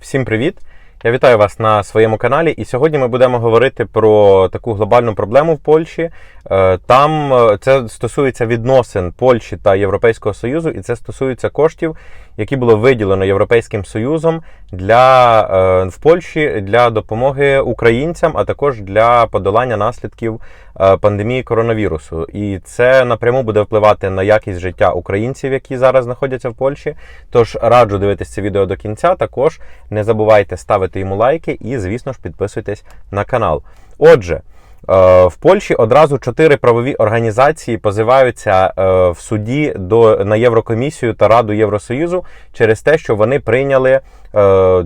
Всім привіт! Я вітаю вас на своєму каналі. І сьогодні ми будемо говорити про таку глобальну проблему в Польщі. Е, Там е, це стосується відносин Польщі та Європейського Союзу, і це стосується коштів, які було виділено Європейським Союзом для е, в Польщі для допомоги українцям, а також для подолання наслідків пандемії коронавірусу. І це напряму буде впливати на якість життя українців, які зараз знаходяться в Польщі. Тож раджу дивитися це відео до кінця. Також не забувайте ставити йому лайки і, звісно ж, підписуйтесь на канал. Отже. е, В Польщі одразу чотири правові організації позиваються е, в суді до на Єврокомісію та Раду Євросоюзу через те, що вони прийняли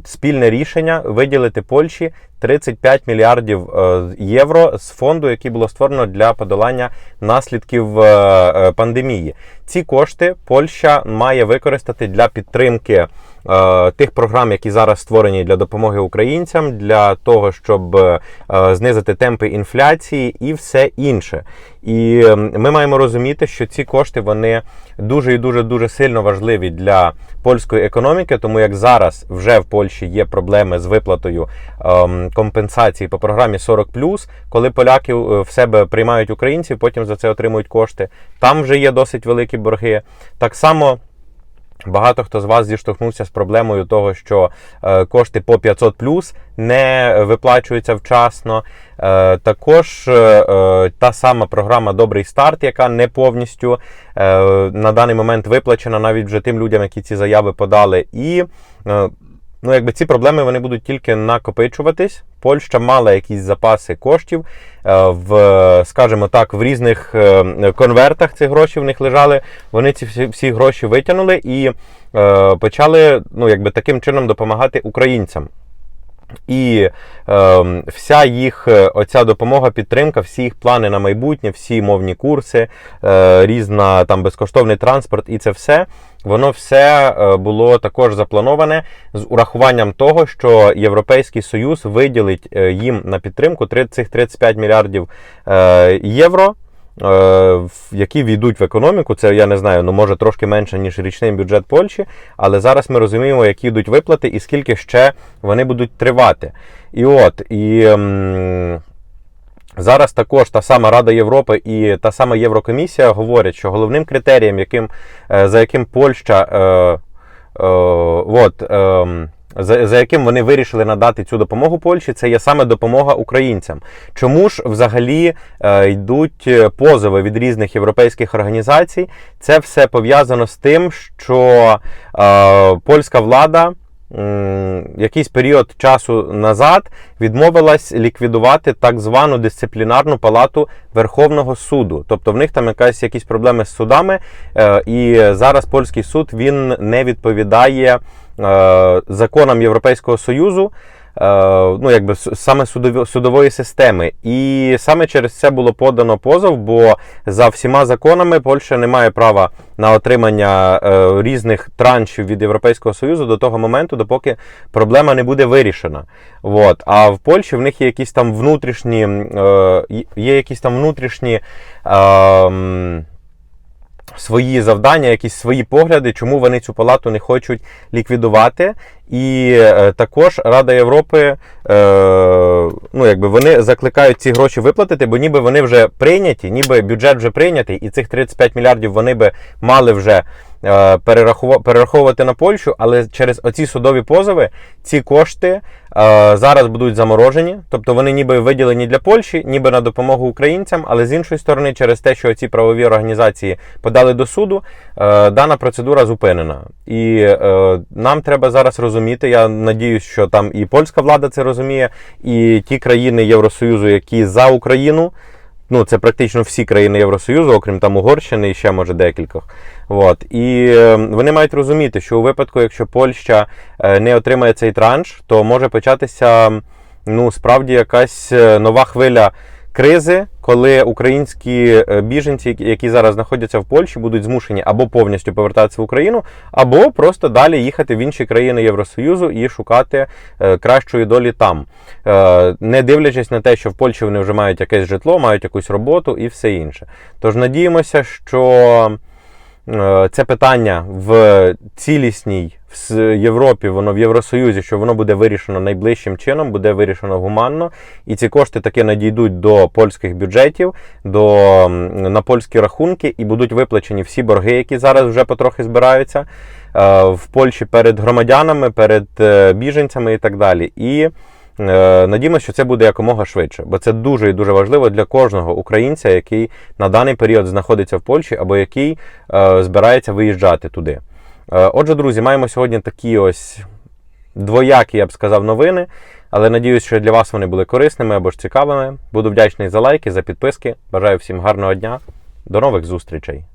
спільне рішення виділити Польщі 35 мільярдів е, євро з фонду, який було створено для подолання наслідків е, е, пандемії. Ці кошти Польща має використати для підтримки е, тих програм, які зараз створені для допомоги українцям, для того, щоб е, знизити темпи інфляції і все інше. І е, ми маємо розуміти, що ці кошти вони дуже і дуже дуже сильно важливі для польської економіки, тому як зараз вже в Польщі є проблеми з виплатою ем, компенсації по програмі 40+, коли поляки е, в себе приймають українців, потім за це отримують кошти. Там вже є досить великі борги. Так само. Багато хто з вас зіштовхнувся з проблемою того, що е, кошти по 500 плюс не виплачуються вчасно. Е, також е, та сама програма Добрий старт, яка не повністю на даний момент виплачена навіть вже тим людям, які ці заяви подали. І ну, якби ці проблеми вони будуть тільки накопичуватись. Польща мала якісь запаси коштів е, в, скажімо так, в різних е, конвертах ці гроші в них лежали. Вони ці всі, всі гроші витягнули і е, почали ну, якби таким чином допомагати українцям. І е, вся їх е, оця допомога, підтримка, всі їх плани на майбутнє, всі мовні курси, е, різна там безкоштовний транспорт, і це все воно все е, було також заплановане з урахуванням того, що Європейський Союз виділить е, їм на підтримку три- цих 35 мільярдів євро. Е, Які війдуть в економіку, це я не знаю, ну може трошки менше ніж річний бюджет Польщі, але зараз ми розуміємо, які йдуть виплати і скільки ще вони будуть тривати. І от і ем, зараз також та сама Рада Європи і та сама Єврокомісія говорять, що головним критерієм, яким, е, за яким Польща е, е, от, е, за, за яким вони вирішили надати цю допомогу Польщі, це є саме допомога українцям. Чому ж взагалі е, йдуть е, позови від різних європейських організацій? Це все пов'язано з тим, що е, польська влада. Якийсь період часу назад відмовилась ліквідувати так звану дисциплінарну палату Верховного суду. Тобто в них там якась якісь проблеми з судами, е, і зараз польський суд він не відповідає законам Європейського Союзу. е, Ну, якби саме судової системи, і саме через це було подано позов, бо за всіма законами Польща не має права на отримання е, різних траншів від Європейського Союзу до того моменту, допоки проблема не буде вирішена. От. А в Польщі в них є якісь там внутрішні, е, є якісь там внутрішні. Свої завдання, якісь свої погляди, чому вони цю палату не хочуть ліквідувати. І е, також Рада Європи, е, ну якби вони закликають ці гроші виплатити, бо ніби вони вже прийняті, ніби бюджет вже прийнятий, і цих 35 мільярдів вони би мали вже е, перераховувати на Польщу, але через оці судові позови ці кошти зараз будуть заморожені, тобто вони ніби виділені для Польщі, ніби на допомогу українцям, але з іншої сторони, через те, що ці правові організації подали до суду, дана процедура зупинена. І нам треба зараз розуміти. Я надіюсь, що там і польська влада це розуміє, і ті країни Євросоюзу, які за Україну. Ну, це практично всі країни Євросоюзу, окрім там Угорщини і ще може декількох. От. І е, вони мають розуміти, що у випадку, якщо Польща е, не отримає цей транш, то може початися ну, справді якась е, нова хвиля кризи, коли українські е, біженці, які- зараз знаходяться в Польщі, будуть змушені або повністю повертатися в Україну, або просто далі їхати в інші країни Євросоюзу і шукати е, кращої долі там, Е, не дивлячись на те, що в Польщі вони вже мають якесь житло, мають якусь роботу і все інше. Тож надіємося, що це питання в цілісній, в в Європі, воно в Євросоюзі, що воно буде вирішено найближчим чином, буде вирішено гуманно, і ці кошти таки надійдуть до польських бюджетів, до, на польські рахунки, і будуть виплачені всі борги, які зараз вже потрохи збираються е, в Польщі перед громадянами, перед е, біженцями і так далі. І е, надіємося, що це буде якомога швидше, бо це дуже і дуже важливо для кожного українця, який на даний період знаходиться в Польщі або який е, збирається виїжджати туди. Е, Отже, друзі, маємо сьогодні такі ось двоякі, я б сказав, новини. Але надіюсь, що для вас вони були корисними або ж цікавими. Буду вдячний за лайки, за підписки. Бажаю всім гарного дня. До нових зустрічей!